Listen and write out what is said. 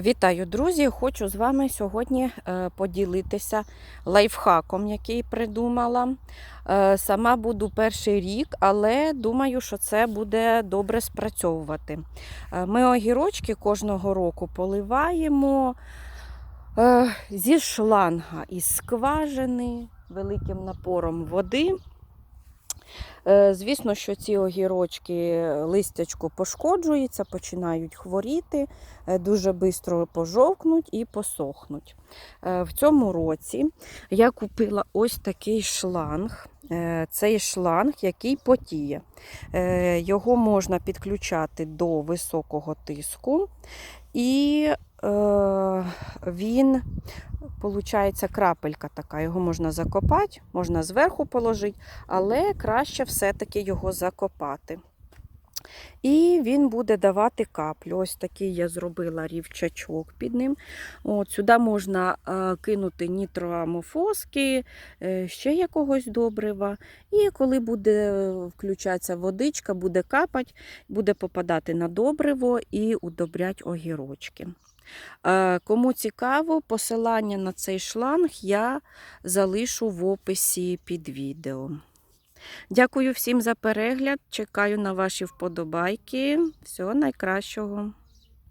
Вітаю, друзі! Хочу з вами сьогодні е, поділитися лайфхаком, який придумала. Е, Сама буду перший рік, але думаю, що це буде добре спрацьовувати. Е, Ми огірочки кожного року поливаємо зі шланга із скважини великим напором води. Е, Звісно, що ці огірочки листячко пошкоджуються, починають хворіти, е, дуже швидко пожовкнуть і посохнуть. Е, В цьому році я купила ось такий шланг. Е, Цей шланг, який потіє. Е, Його можна підключати до високого тиску, і е, він, виходить, крапелька така. Його можна закопати, можна зверху положити, але краще все-таки його закопати. І він буде давати каплю. Ось такий я зробила рівчачок під ним. От, Сюди можна е, кинути нітроамофоски, е, ще якогось добрива. І коли буде включатися водичка, буде капати, буде попадати на добриво і удобрять огірочки. Е, Кому цікаво, посилання на цей шланг я залишу в описі під відео. Дякую всім за перегляд. Чекаю на ваші вподобайки. Всього найкращого.